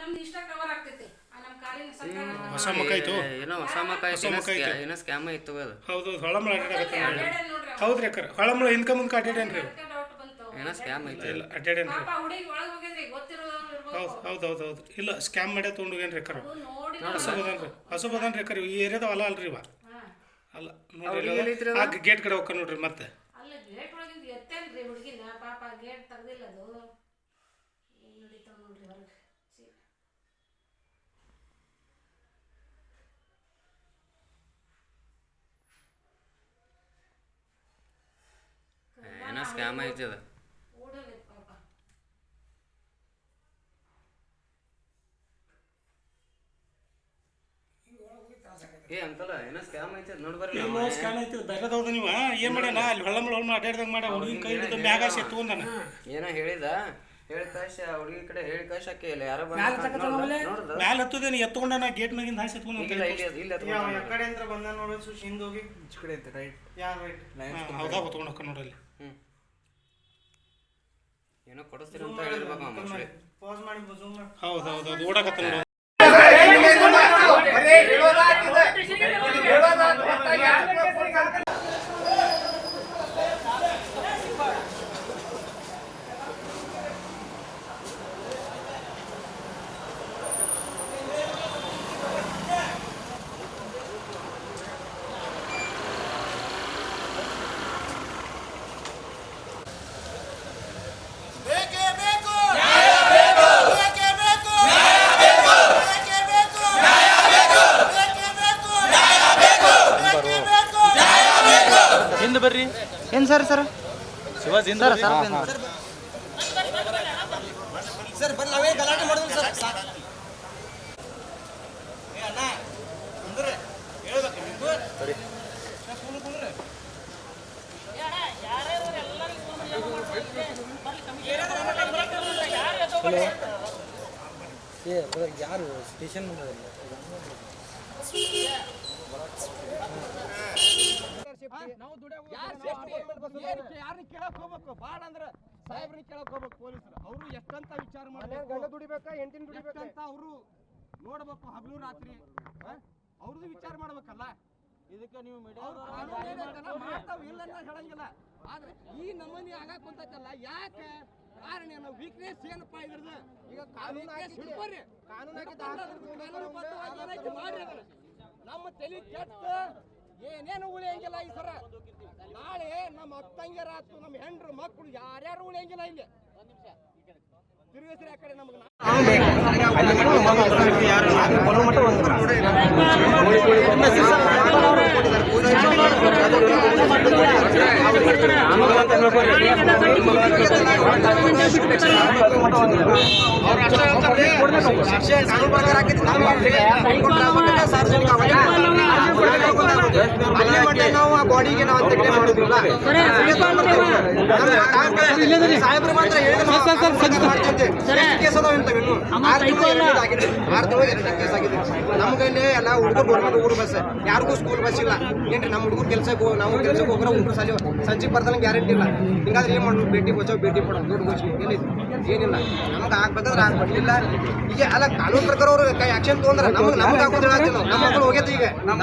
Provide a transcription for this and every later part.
ನಮ್ದು ಇಷ್ಟ ಕವರ್ ಆಗ್ತೈತಿ. ಆ ನಮ್ಮ ಕಾಲಿನ ಸಂಕಟ ಹೊಸ ಏನೋ ಹೊಸ ಮಕ್ಕ ಹೊಸ ಮಕ ಐತೆ. ಏನೋ ಸ್ಕ್ಯಾಮ್ ಐತು ಅದು. ಹೌದು ಹೊಳಮಳ ಅಡ್ಡಾಡಕತ್ತ ನೋಡ್ರಿ. ಹೌದ್ರಿ ಅಕ್ಕ ಹೊಳಮಳ ಹಿಂದ್ಕ ಮುಂದ್ಕ ಅಡ್ಡಾಡೇನ್ರಿ ಅದಕ್ಕೆ ಡೌಟ್ ಬಂತು. ಏನೋ ಸ್ಕ್ಯಾಮ್ ಐತೆ. ಇಲ್ಲ ಅಡ್ಡಾಡೇನ್ರಿ ಪಾಪ ಹುಡುಗಿ ಒಳಗ್ ಹೋಗಿದ್ರಿ ಗೊತ್ತಿರೋರು ಇರ್ಬೇಕು ಹೌದು ಹೌದು ಹೌದು ಹೌದು ಇಲ್ಲ ಸ್ಕ್ಯಾಮ್ ಮಾಡ್ಯ ತೊಗೊಂಡು ಹೋಗೇನ್ರಿ ಅಕ್ಕರ? ಅದು ನೋಡಿ ಹಸು ಬದನ್ರಿ ಹಸು ಬದನ್ರಿ ಅಕ್ಕರ ಈ ಏರಿಯಾದ ಹೊಲ ಅಲ್ರಿ ಇವ? ಹಾ. ಅಲ್ಲ ನೋಡ್ರಿ? ಆ ಗೇಟ್ ಕಡೆ ಹೋಗ್ಕ ನೋಡ್ರಿ ಮತ್ತೆ ಅಲ್ಲ ಗೇಟ್ ಒಳಗಿಂದ ಎತ್ತೇನ್ರಿ ಹುಡುಗಿನ ಪಾಪ ಗೇಟ್ ತೆಗ್ದಿಲ್ಲ ಅದು ಏನ್ ನಡೀತಾವ ನೋಡ್ರಿ ಹೊರಗೆ ಛೀ. ಏನೋ ಸ್ಕ್ಯಾಮ್ ಆಯ್ತದ ಏ ಅಂಕಲ್ ಏನೋ ಸ್ಕ್ಯಾಮ್ ಐತಿ ನೋಡಿ ಬರ್ರಿ ಏನೋ ಸ್ಕ್ಯಾನ್ ಐತಿ ಬೇರೆದವ್ದ ನೀವ ಏನ್ ಮಾಡ್ಯಾನ ಅಲ್ಲಿ ಅಡ್ಡಾಡ್ದಂಗ ಮಾಡ ಹುಡುಗಿನ ಕೈ ಹಿಡಿದು ಮ್ಯಾಗ ಹಾಸಿ ಎತ್ಕೊಂಡಾನ. ಏನೋ ಹೇಳಿದ? ಹೇಳಿ ಕಾಶ ಹುಡುಗಿ ಕಡೆ ಹೇಳಿ ಕಾಶ ಇಲ್ಲ ಯಾರೋ ಮ್ಯಾಲ ಹತ್ತದೇನು? ಎತ್ಕೊಂಡಾನ ಗೇಟ್ ಮ್ಯಾಗಿಂದ ಹಾಸಿ ಎತ್ಕೊಂಡ ಇಲ್ಲ ಇಲ್ಲಿ ಇಲ್ಲಿ ಯಾವ ಕಡೆ ಅಂತ ಬಂದ ನೋಡು ಹೋಗಿ. ಕಡೆ ಐತೆ ರೈಟ್ ರೈಟ್ ಹೌದಾ? ನೋಡಲ್ಲಿ ಹ್ಮ್ ಏನೋ ಕೊಡಿಸ್ತೀರ ಅಂತ ಹೇಳಿರ್ಬೇಕು ಪಾಸ್ ಮಾಡಿ ಜೂಮ್ ಮಾಡಿ ಹೌದು ಹೌದು ಹೌದು ಓಡಾಕತ್ತ ನೋಡು ಹಿಂದೆ ಸರ್ ಬರ್ರಿ ನಾವೇ ಗಲಾಟೆ ಮಾಡಿದ್ವಿ ಸರ್. ಏ ಅಣ್ಣ ಕುಂದ್ರಿ ಹೇಳ್ಬೇಕು ನಿಮ್ದು ಯಾರು ಸ್ಟೇಷನ್ ಯಾರನ್ನ ಕೇಳಕ್ ಹೋಗ್ಬೇಕು? ಬಾಳ ಅಂದ್ರ ಸಾಹೇಬ್ರನ್ನ ಕೇಳಕ್ ಹೋಗ್ಬೇಕು ಪೊಲೀಸರು. ಅವರು ಎಷ್ಟಂತ ವಿಚಾರ ಮಾಡ್ಬೇಕು? ದುಡಿಬೇಕಾ ದುಡಿಬೇಕ ದುಡಿಬೇಕಾ? ದುಡಿಬೇಕಂತ ಅವರು ನೋಡ್ಬೇಕು ಹಗಲು ರಾತ್ರಿ ಅವ್ರದ್ದು ವಿಚಾರ ಮಾಡ್ಬೇಕಲ್ಲ? ಇದಕ್ಕೆ ನೀವು ಮಾಡ್ತಾವ್ ಇಲ್ಲ ಅಂತ ಹೇಳಂಗಿಲ್ಲ. ಆದ್ರೆ ಈ ನಮೂನಿ ಆಗಾಕ್ ಕುಂತೈತಲ್ಲ ಯಾಕೆ ಕಾರಣ ಏನು? ವೀಕ್ನೆಸ್ ಏನಪ್ಪ ಇದ್ರದ್ದು? ಈಗ ಕಾನೂನು ಹಿಡ್ಕೊರಿ ಏನೈತಿ ಮಾಡ್ರಿ ಅದನ್ನ. ನಮ್ಮ ತಲೆ ಕೆಟ್ಟ ಏನೇನು ಉಳಿಯಂಗಿಲ್ಲ ಈ ಸರ? ನಾಳೆ ನಮ್ಮ ಅಕ್ಕಂಗಿರಾತು ನಮ್ಮ ಹೆಂಡ್ರು ಮಕ್ಕಳು ಯಾರ್ಯಾರು ಉಳಿಯಂಗಿಲ್ಲ ಇಲ್ಲಿ? ತಿರುಗಿಸ್ರಿ ಆ ಕಡೆ ನಮಗೆ ನಾವು ಆ ಬಾಡಿಗೆ ನಾವು ಕಡೆ ಮಾಡೋದಿಲ್ಲ ಸಾಹೇಬ್ರು ಮಾತ್ರ ಕೇಸ್ ಅದಾವ ಕೇಸ್ ಆಗಿದೆ ಎಲ್ಲ ಹುಡುಗರು ಗೌರ್ಮೆಂಟ್ ಹುಡುಗರು ಬಸ್ ಯಾರಿಗೂ ಸ್ಕೂಲ್ ಬಸ್ ಇಲ್ಲ ಏನ್ರಿ ನಮ್ಮ ಹುಡುಗರು ಕೆಲ್ಸಕ್ಕೆ ನಾವು ಕೆಲ್ಸಕ್ಕೆ ಹೋಗ್ರೆ ಹುಡುಗರು ಸಾಲಿ ಸಂಜೆಗೆ ಬರ್ತಾನೆ ಗ್ಯಾರಂಟಿ ಇಲ್ಲ ಹಿಂಗಾದ್ರೆ ಏನ್ ಮಾಡೋದು ಭೇಟಿ ಬಚಾವ್ ಭೇಟಿ ಕೊಡೋ ದುಡ್ಡು ಗೋಷ್ಠಿ ಏನಿದೆ ಏನಿಲ್ಲ ನಮ್ಗೆ ಆಗ್ಬೇಕಾದ್ರೆ ಆಗ್ಬಿಡ್ಲಿಲ್ಲ ಈಗ ಅಲ್ಲ ಕಾನೂನು ಪ್ರಕಾರ ಅವರು ಆಕ್ಷನ್ ತೊಗೊಂಡ್ರೆ ನಮಗೆ ನಮ್ಗೆ ಹಾಕೋದು ಹೇಳತ್ತೀವಿ ನಮ್ಮ ಮಕ್ಕಳು ಹೋಗೈತೆ ಈಗ ನಮ್ಮ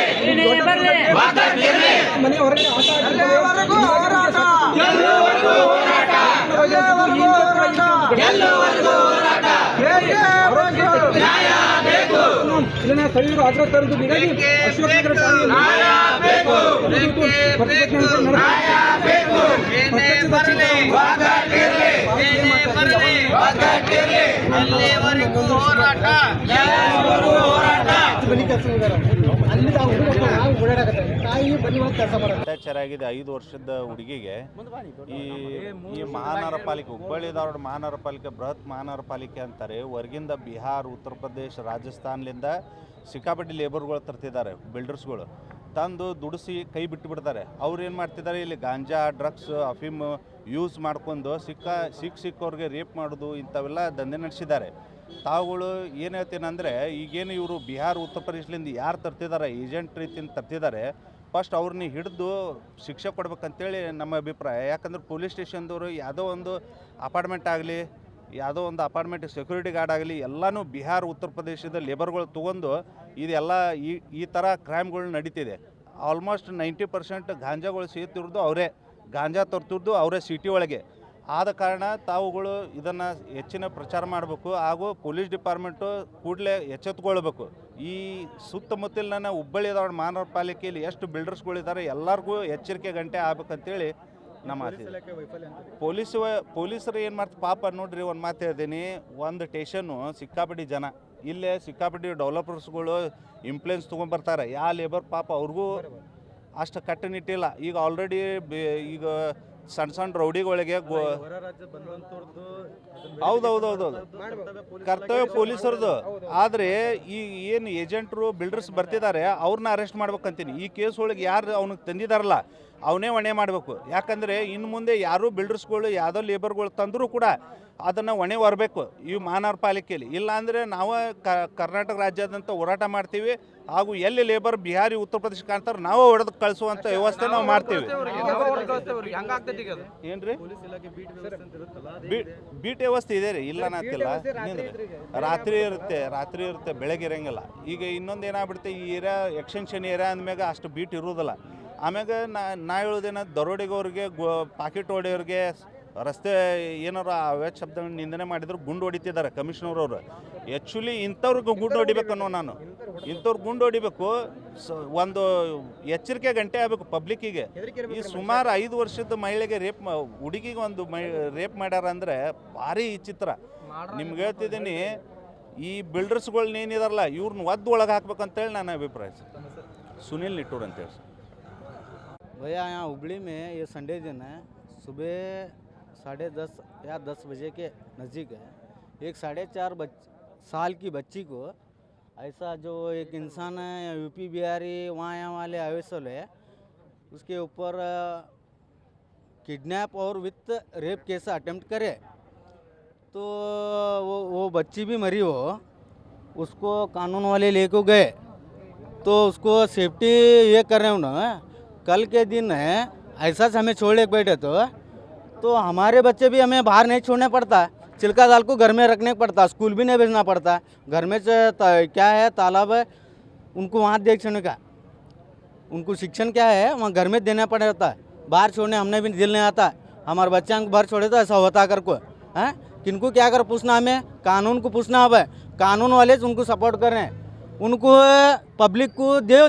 ಹುಡುಗ ನಾವು ಓಡಾಡಕತ್ತಾರೆ ತಾಯಿ ಬನ್ನಿ ಆಗ್ರಹ ಮಾಡೋದು ಅತ್ಯಾಚಾರ ಆಗಿದೆ ಐದು ವರ್ಷದ ಹುಡುಗಿಗೆ ಈ ಈ ಮಹಾನಗರ ಪಾಲಿಕೆ ಹುಬ್ಬಳ್ಳಿ ಧಾರವಾಡ ಮಹಾನಗರ ಪಾಲಿಕೆ ಬೃಹತ್ ಮಹಾನಗರ ಪಾಲಿಕೆ ಅಂತಾರೆ. ಹೊರಗಿಂದ ಬಿಹಾರ್ ಉತ್ತರ ಪ್ರದೇಶ ರಾಜಸ್ಥಾನ್ಲಿಂದ ಸಿಕ್ಕಾಪಟ್ಟೆ ಲೇಬರ್ಗಳು ತರ್ತಿದ್ದಾರೆ ಬಿಲ್ಡರ್ಸ್ಗಳು ತಂದು ದುಡಿಸಿ ಕೈ ಬಿಟ್ಟು ಬಿಡ್ತಾರೆ ಅವ್ರು ಏನು ಮಾಡ್ತಿದ್ದಾರೆ ಇಲ್ಲಿ? ಗಾಂಜಾ ಡ್ರಗ್ಸ್ ಅಫೀಮ್ ಯೂಸ್ ಮಾಡ್ಕೊಂಡು ಸಿಕ್ಕ ಸಿಕ್ಕ ಸಿಕ್ಕವ್ರಿಗೆ ರೇಪ್ ಮಾಡೋದು ಇಂಥವೆಲ್ಲ ದಂಧೆ ನಡೆಸಿದ್ದಾರೆ. ತಾವುಗಳು ಏನು ಹೇಳ್ತೀನಂದರೆ ಈಗೇನು ಇವರು ಬಿಹಾರ್, ಉತ್ತರ ಪ್ರದೇಶದಿಂದ ಯಾರು ತರ್ತಿದ್ದಾರೆ ಏಜೆಂಟ್ ರೀತಿಯಿಂದ ತರ್ತಿದ್ದಾರೆ ಫಸ್ಟ್ ಅವ್ರನ್ನ ಹಿಡಿದು ಶಿಕ್ಷೆ ಕೊಡ್ಬೇಕಂತೇಳಿ ನಮ್ಮ ಅಭಿಪ್ರಾಯ. ಯಾಕಂದ್ರೆ ಪೊಲೀಸ್ ಸ್ಟೇಷನ್ದವರು ಯಾವುದೋ ಒಂದು ಅಪಾರ್ಟ್ಮೆಂಟ್ ಆಗಲಿ ಯಾವುದೋ ಒಂದು ಅಪಾರ್ಟ್ಮೆಂಟ್ ಸೆಕ್ಯೂರಿಟಿ ಗಾರ್ಡ್ ಆಗಲಿ, ಎಲ್ಲನೂ ಬಿಹಾರ್, ಉತ್ತರ ಪ್ರದೇಶದ ಲೇಬರ್ಗಳು ತೊಗೊಂಡು ಇದೆಲ್ಲ ಈ ಈ ಥರ ಕ್ರೈಮ್ಗಳು ನಡೀತಿದೆ. ಆಲ್ಮೋಸ್ಟ್ ನೈಂಟಿ ಪರ್ಸೆಂಟ್ ಗಾಂಜಾಗಳು ಸೇತಿರೋದು ಅವರೇ. ಗಾಂಜಾ ತರ್ತಿರೋದು ಅವರೇ ಸಿಟಿ ಒಳಗೆ. ಆದ ಕಾರಣ ತಾವುಗಳು ಇದನ್ನು ಹೆಚ್ಚಿನ ಪ್ರಚಾರ ಮಾಡಬೇಕು ಹಾಗೂ ಪೊಲೀಸ್ ಡಿಪಾರ್ಟ್ಮೆಂಟು ಕೂಡಲೇ ಎಚ್ಚೆತ್ಕೊಳ್ಬೇಕು. ಈ ಸುತ್ತಮುತ್ತಲಿನ ಹುಬ್ಬಳ್ಳಿ ಮಹಾನಗರ ಪಾಲಿಕೆಯಲ್ಲಿ ಎಷ್ಟು ಬಿಲ್ಡರ್ಸ್ಗಳಿದ್ದಾರೆ ಎಲ್ಲರಿಗೂ ಎಚ್ಚರಿಕೆ ಗಂಟೆ ಆಗ್ಬೇಕಂತೇಳಿ ನಮ್ಮ ಆಸೆ ಪೊಲೀಸ್ ಪೊಲೀಸರು ಏನು ಮಾಡ್ತಾರೆ ಪಾಪ ನೋಡ್ರಿ ಒಂದು ಮಾತು ಹೇಳ್ತೀನಿ ಒಂದು ಟೇಷನ್ನು ಸಿಕ್ಕಾಪಟ್ಟಿ ಜನ. ಇಲ್ಲೇ ಸಿಕ್ಕಾಪಟ್ಟಿ ಡೆವಲಪರ್ಸ್ಗಳು ಇಂಪ್ಲೂಯೆನ್ಸ್ ತೊಗೊಂಡ್ಬರ್ತಾರೆ ಯಾವ ಲೇಬರ್ ಪಾಪ ಅವ್ರಿಗೂ ಅಷ್ಟು ಕಟ್ಟುನಿಟ್ಟಿಲ್ಲ ಈಗ ಆಲ್ರೆಡಿ ಈಗ ಸಣ್ಣ ಸಣ್ಣ ರೌಡಿಗಳಿಗೆ ಹೌದೌದೌದು ಕರ್ತವ್ಯ ಪೊಲೀಸರದು ಆದರೆ ಈ ಏನು ಏಜೆಂಟ್ರು ಬಿಲ್ಡರ್ಸ್ ಬರ್ತಿದ್ದಾರೆ ಅವ್ರನ್ನ ಅರೆಸ್ಟ್ ಮಾಡ್ಬೇಕಂತೀನಿ. ಈ ಕೇಸ್ ಒಳಗೆ ಯಾರು ಅವ್ನಿಗೆ ತಂದಿದಾರಲ್ಲ ಅವನೇ ಹೊಣೆ ಮಾಡಬೇಕು. ಯಾಕಂದರೆ ಇನ್ನು ಮುಂದೆ ಯಾರೂ ಬಿಲ್ಡರ್ಸ್ಗಳು ಯಾವುದೋ ಲೇಬರ್ಗಳು ತಂದರೂ ಕೂಡ ಅದನ್ನು ಹೊಣೆ ಹೊರಬೇಕು ಈ ಮಹಾನಗರ ಪಾಲಿಕೆಯಲ್ಲಿ. ಇಲ್ಲಾಂದರೆ ನಾವು ಕ- ಕರ್ನಾಟಕ ರಾಜ್ಯಾದ್ಯಂತ ಹೋರಾಟ ಮಾಡ್ತೀವಿ ಹಾಗೂ ಎಲ್ಲಿ ಲೇಬರ್ ಬಿಹಾರಿ ಉತ್ತರ ಪ್ರದೇಶ ಕಾಣ್ತಾರೆ ನಾವು ಹೊಡೆದು ಕಳಿಸುವಂಥ ವ್ಯವಸ್ಥೆ ನಾವು ಮಾಡ್ತೀವಿ. ಏನ್ರಿ? ಪೊಲೀಸ್ ಇಲಾಖೆ ಬೀಟ್ ವ್ಯವಸ್ಥೆ ಇದೆ. ರೀ. ಇಲ್ಲ ಅನ್ನತ್ತಿಲ್ಲ ನಿಂದ್ರಿ. ರಾತ್ರಿ ಇರುತ್ತೆ ರಾತ್ರಿ ಇರುತ್ತೆ ಬೆಳಗ್ಗೆ ಇರಂಗಿಲ್ಲ. ಈಗ ಇನ್ನೊಂದು ಏನಾಗ್ಬಿಡುತ್ತೆ ಈ ಏರಿಯಾ ಎಕ್ಸ್ಟೆನ್ಷನ್ ಏರಿಯಾ ಅಂದಮ್ಯಾಗ ಅಷ್ಟು ಬೀಟ್ ಇರೋದಿಲ್ಲ ಆಮ್ಯಾಗ ನಾ ನಾ ಹೇಳೋದೇನ ದರೋಡೆಗೋರಿಗೆ, ಗೋ, ಪಾಕೆಟ್ ಹೊಡೆಯೋರಿಗೆ ರಸ್ತೆ ಏನಾರ ಅವಾಜ್ ಶಬ್ದ ನಿಂದನೆ ಮಾಡಿದ್ರು ಗುಂಡು ಹೊಡಿತಿದ್ದಾರೆ ಕಮಿಷನರ್ ಅವರು ಆ್ಯಕ್ಚುಲಿ ಇಂಥವ್ರಿಗೆ ಗುಂಡು ಹೊಡಿಬೇಕು ಅನ್ನೋ ನಾನು. ಇಂಥವ್ರು ಗುಂಡು ಹೊಡಿಬೇಕು, ಸ, ಒಂದು ಎಚ್ಚರಿಕೆ ಗಂಟೆ ಆಗಬೇಕು ಪಬ್ಲಿಕ್ಕಿಗೆ. ಈ ಸುಮಾರು ಐದು ವರ್ಷದ ಮಹಿಳೆಗೆ ರೇಪ್ ಹುಡುಗಿಗೆ ಒಂದು ಮೈ ರೇಪ್ ಮಾಡ್ಯಾರ ಅಂದರೆ ಭಾರಿ ಚಿತ್ರ ನಿಮ್ಗೆ ಹೇಳ್ತಿದ್ದೀನಿ, ಈ ಬಿಲ್ಡರ್ಸ್ಗಳ್ನ ಏನಿದಾರಲ್ಲ ಇವ್ರನ್ನ ಒದ್ದು ಒಳಗೆ ಹಾಕ್ಬೇಕಂತೇಳಿ ನನ್ನ ಅಭಿಪ್ರಾಯ ಸುನಿಲ್ ನಿಟ್ಟೂರ್ ಅಂತೇಳಿ भैया यहाँ हुबली में, ये संडे दिन है, सुबह साढ़े दस या दस बजे के नज़दीक है। एक साढ़े चार बच, साल की बच्ची को ऐसा जो एक इंसान है या यूपी बिहारी, वहाँ यहाँ वाले आवेशल है, उसके ऊपर किडनैप और विथ रेप केस अटेम्प्ट करे। तो वो वो बच्ची भी मरी हो, उसको कानून वाले लेको गए तो उसको सेफ्टी ये कर रहे हो ना कल के दिन है, ऐसा से हमें छोड़ के बैठे तो तो हमारे बच्चे भी हमें बाहर नहीं छोड़ना पड़ता। चिल्का दाल को घर में रखने पड़ता, स्कूल भी नहीं भेजना पड़ता। घर में क्या है, तालाब है, उनको वहाँ देखने का। उनको शिक्षण क्या है, वहाँ घर में देना पड़ता। बाहर छोड़ने हमने भी दिल नहीं आता। हमारे बच्चे को बाहर छोड़े तो ऐसा होता कर को, हैं? किनको क्या कर पूछना हमें? कानून को पूछना अब। कानून वाले उनको सपोर्ट कर। रहे हैं उनको पब्लिक को दे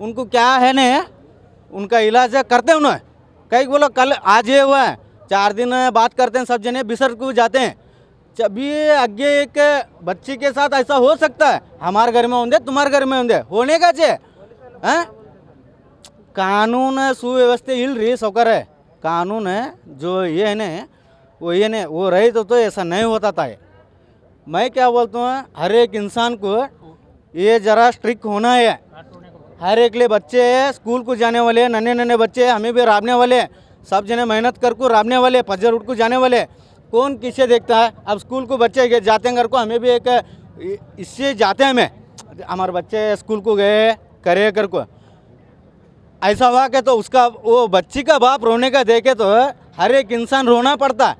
उनको क्या है न उनका इलाज है करते हैं उन्हें। कहीं बोलो कल आज ये हुआ है चार दिन बात करते हैं सब जने बिसर को जाते हैं। जब ये आगे एक बच्ची के साथ ऐसा हो सकता है हमारे घर में होंगे तुम्हारे घर में होंगे होने का चे हैं? कानून सुव्यवस्था हिल रही सौकर है। कानून है जो ये है ना वो ये नहीं वो रही तो, तो ऐसा नहीं होता था मैं क्या बोलता हूँ हर एक इंसान को ये ज़रा स्ट्रिक्ट होना है। हर एक लिए बच्चे स्कूल को जाने वाले नन्हे नन्हे बच्चे हमें भी राबने वाले सब जने मेहनत कर को राबने वाले फजर उठ को जाने वाले कौन किसे देखता है? अब स्कूल को बच्चे जाते हैं घर को, हमें भी एक इससे जाते हैं हमें। हमारे बच्चे स्कूल को गए, करे कर को। ऐसा हुआ कि तो उसका, वो बच्ची का बाप रोने का देखे तो हर एक इंसान रोना पड़ता है।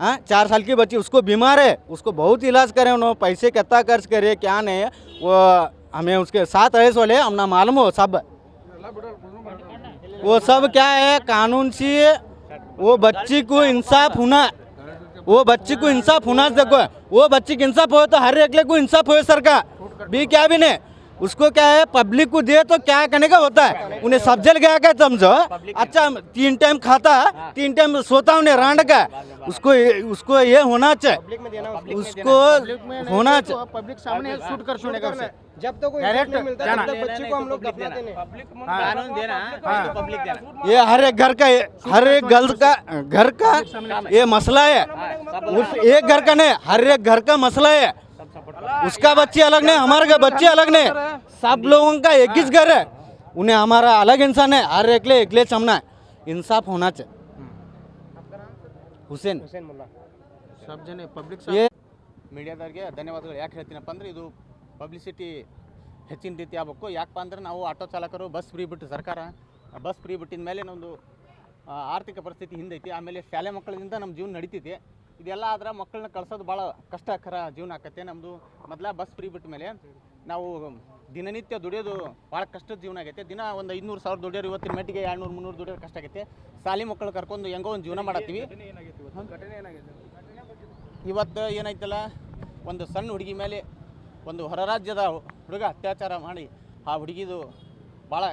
हाँ चार साल की बच्ची, उसको बीमार है, उसको बहुत इलाज करें, उन्होंने पैसे कितना खर्च करे, क्या नहीं वो हमें उसके साथ रहे सोले हमने मालूम हो सब। वो सब क्या है कानून से वो बच्ची को इंसाफ होना वो बच्ची को इंसाफ होना देखो वो बच्ची को इंसाफ हो तो हर एक को इंसाफ हो सर का भी क्या भी नहीं। उसको क्या है पब्लिक को दे तो क्या करने का होता है उन्हें सब जल गया क्या समझो? अच्छा तीन टाइम खाता तीन टाइम सोता उन्हें रांड का उसको उसको ये होना चाहिए उसको होना चाहिए पब्लिक सामने शूट कर छोड़ेगा उसे जब तक कोई Direct नहीं मिलता जाना। तब तक बच्ची को हम लोग दफना देने कानून देना तो पब्लिक देना ये हर एक घर का हर एक घर का घर का ये मसला है उस एक घर का नहीं हर एक घर का मसला है उसका बच्चे अलग नहीं हमारे का बच्चे अलग नहीं सब लोगों का एक ही घर है उन्हें हमारा अलग इंसान है हर एक ले एक ले चमना है इंसाफ होना चाहिए हुसैन सब जने पब्लिक ये ಮೀಡಿಯಾದವ್ರಿಗೆ ಧನ್ಯವಾದಗಳು ಯಾಕೆ ಹೇಳ್ತೀನಪ್ಪ ಅಂದರೆ ಇದು ಪಬ್ಲಿಸಿಟಿ ಹೆಚ್ಚಿನ ರೀತಿ ಆಗಬೇಕು. ಯಾಕಪ್ಪ ಅಂದ್ರೆ ನಾವು ಆಟೋ ಚಾಲಕರು ಬಸ್ ಫ್ರೀ ಬಿಟ್ಟು ಸರ್ಕಾರ ಬಸ್ ಫ್ರೀ ಬಿಟ್ಟಿದ ಮೇಲೆ ನಮ್ಮದು ಆರ್ಥಿಕ ಪರಿಸ್ಥಿತಿ ಹಿಂದೈತಿ. ಆಮೇಲೆ ಶಾಲೆ ಮಕ್ಕಳಿಂದ ನಮ್ಮ ಜೀವನ ನಡೀತೈತಿ. ಇದೆಲ್ಲ ಆದ್ರೆ ಮಕ್ಕಳನ್ನ ಕಳ್ಸೋದು ಭಾಳ ಕಷ್ಟಕರ ಜೀವನ ಆಗತ್ತೆ ನಮ್ಮದು ಮೊದಲ ಬಸ್ ಫ್ರೀ ಬಿಟ್ಟ ಮೇಲೆ ನಾವು ದಿನನಿತ್ಯ ದುಡಿಯೋದು ಭಾಳ ಕಷ್ಟದ ಜೀವನ ಆಗೈತೆ. ದಿನ ಒಂದು ಐದುನೂರು ಸಾವಿರ ದುಡಿಯೋರು ಇವತ್ತಿನ ಮಟ್ಟಿಗೆ ಎರಡುನೂರು ಮುನ್ನೂರು ದುಡಿಯೋರು ಕಷ್ಟ ಆಗೈತೆ. ಶಾಲೆ ಮಕ್ಕಳು ಕರ್ಕೊಂಡು ಹೆಂಗೋ ಒಂದು ಜೀವನ ಮಾಡತ್ತೀವಿ. ಇವತ್ತು ಏನಾಯ್ತಲ್ಲ ಒಂದು ಸಣ್ಣ ಹುಡುಗಿ ಮೇಲೆ ಒಂದು ಹೊರ ರಾಜ್ಯದ ಹುಡುಗ ಅತ್ಯಾಚಾರ ಮಾಡಿ ಆ ಹುಡುಗಿದು ಭಾಳ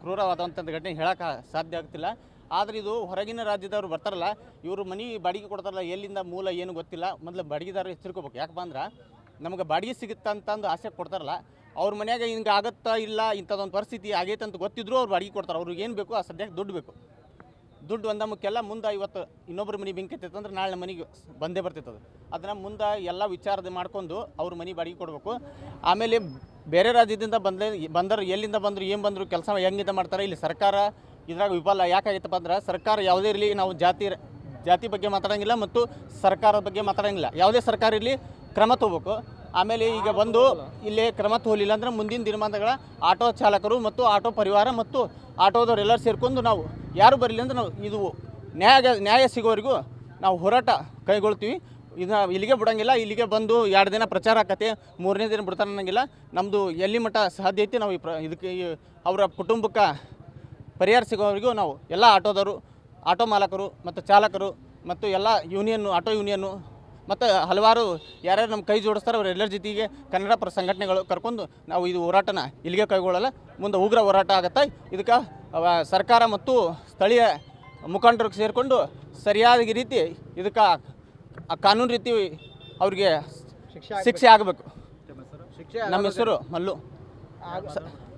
ಕ್ರೂರವಾದಂಥ ಘಟನೆ ಹೇಳೋಕೆ ಸಾಧ್ಯ ಆಗ್ತಿಲ್ಲ. ಆದರೆ ಇದು ಹೊರಗಿನ ರಾಜ್ಯದವರು ಬರ್ತಾರಲ್ಲ, ಇವರು ಮನೆ ಬಾಡಿಗೆ ಕೊಡ್ತಾರಲ್ಲ, ಎಲ್ಲಿಂದ ಮೂಲ ಏನು ಗೊತ್ತಿಲ್ಲ, ಮೊದಲು ಬಾಡಿಗೆದಾರರು ಎಚ್ಚರಿಕೋಬೇಕು. ಯಾಕಪ್ಪ ಅಂದ್ರೆ ನಮಗೆ ಬಾಡಿಗೆ ಸಿಗುತ್ತಾ ಅಂತಂದು ಆಸೆ ಕೊಡ್ತಾರಲ್ಲ, ಅವ್ರ ಮನ್ಯಾಗ ಹಿಂಗೆ ಆಗುತ್ತಾ ಇಲ್ಲ ಇಂಥದ್ದೊಂದು ಪರಿಸ್ಥಿತಿ ಆಗೈತೆ ಅಂತ ಗೊತ್ತಿದ್ರು ಅವ್ರು ಬಾಡಿಗೆ ಕೊಡ್ತಾರೆ. ಅವ್ರಿಗೆ ಏನು ಬೇಕು ಆ ಸದ್ಯಕ್ಕೆ ದುಡ್ಡು ಬೇಕು. ದುಡ್ಡು ಒಂದ ಮುಖ್ಯಲ್ಲ ಮುಂದೆ ಇವತ್ತು ಇನ್ನೊಬ್ಬರ ಮನೆ ಬೆಂಕಿ ಹತ್ತೈತೆ ಅಂದ್ರೆ ನಾಳೆ ಮನೆಗೆ ಬಂದೇ ಬರ್ತೈತೆ ಅದು. ಅದನ್ನು ಮುಂದೆ ಎಲ್ಲ ವಿಚಾರದ ಮಾಡ್ಕೊಂಡು ಅವ್ರ ಮನೆ ಬಾಡಿಗೆ ಕೊಡಬೇಕು. ಆಮೇಲೆ ಬೇರೆ ರಾಜ್ಯದಿಂದ ಬಂದ ಬಂದರು ಎಲ್ಲಿಂದ ಬಂದರು, ಏನು ಬಂದರು, ಕೆಲಸ ಹೆಂಗಿಂದ ಮಾಡ್ತಾರೆ, ಇಲ್ಲಿ ಸರ್ಕಾರ ಇದ್ರಾಗ ವಿಫಲ ಯಾಕಾಗಿತ್ತಪ್ಪ ಅಂದ್ರೆ ಸರ್ಕಾರ ಯಾವುದೇ ಇರಲಿ ನಾವು ಜಾತಿ ಜಾತಿ ಬಗ್ಗೆ ಮಾತಾಡೋಂಗಿಲ್ಲ ಮತ್ತು ಸರ್ಕಾರದ ಬಗ್ಗೆ ಮಾತಾಡೋಂಗಿಲ್ಲ. ಯಾವುದೇ ಸರ್ಕಾರ ಇರಲಿ ಕ್ರಮ ತಗೋಬೇಕು. ಆಮೇಲೆ ಈಗ ಬಂದು ಇಲ್ಲಿ ಕ್ರಮ ತೋಲಿಲ್ಲ ಅಂದ್ರೆ ಮುಂದಿನ ದಿನಮಾನಗಳ ಆಟೋ ಚಾಲಕರು ಮತ್ತು ಆಟೋ ಪರಿವಾರ ಮತ್ತು ಆಟೋದವರೆಲ್ಲರೂ ಸೇರಿಕೊಂಡು ನಾವು ಯಾರು ಬರಲಿಲ್ಲ ಅಂದ್ರೆ ನಾವು ಇದು ನ್ಯಾಯ ನ್ಯಾಯ ಸಿಗೋವರೆಗೂ ನಾವು ಹೋರಾಟ ಕೈಗೊಳ್ತೀವಿ. ಇದು ಇಲ್ಲಿಗೆ ಬಿಡೋಂಗಿಲ್ಲ, ಇಲ್ಲಿಗೆ ಬಂದು ಎರಡು ದಿನ ಪ್ರಚಾರ ಆಕತೆ ಮೂರನೇ ದಿನ ಬಿಡ್ತಾರೆ ಅನ್ನೋಂಗಿಲ್ಲ. ನಮ್ಮದು ಎಲ್ಲಿ ಮಟ್ಟ ಸಾಧ್ಯ ಐತಿ ನಾವು ಈ ಪ್ರ ಇದಕ್ಕೆ ಅವರ ಕುಟುಂಬಕ್ಕೆ ಪರಿಹಾರ ಸಿಗೋವರೆಗೂ ನಾವು ಎಲ್ಲ ಆಟೋದವರು, ಆಟೋ ಮಾಲಕರು ಮತ್ತು ಚಾಲಕರು ಮತ್ತು ಎಲ್ಲ ಯೂನಿಯನ್ನು ಆಟೋ ಯೂನಿಯನ್ನು ಮತ್ತು ಹಲವಾರು ಯಾರ್ಯಾರು ನಮ್ಮ ಕೈ ಜೋಡಿಸ್ತಾರೆ ಅವರೆಲ್ಲರ ಜೊತೆಗೆ ಕನ್ನಡ ಪರ ಸಂಘಟನೆಗಳು ಕರ್ಕೊಂಡು ನಾವು ಇದು ಹೋರಾಟನ ಇಲ್ಲಿಗೆ ಕೈಗೊಳ್ಳಲ್ಲ ಮುಂದೆ ಉಗ್ರ ಹೋರಾಟ ಆಗುತ್ತೆ. ಇದಕ್ಕೆ ಸರ್ಕಾರ ಮತ್ತು ಸ್ಥಳೀಯ ಮುಖಂಡರು ಸೇರಿಕೊಂಡು ಸರಿಯಾದ ರೀತಿ ಇದಕ್ಕೆ ಆ ಕಾನೂನು ರೀತಿ ಅವ್ರಿಗೆ ಶಿಕ್ಷೆ ಆಗಬೇಕು. ನಮ್ಮ ಹೆಸರು ಮಲ್ಲು.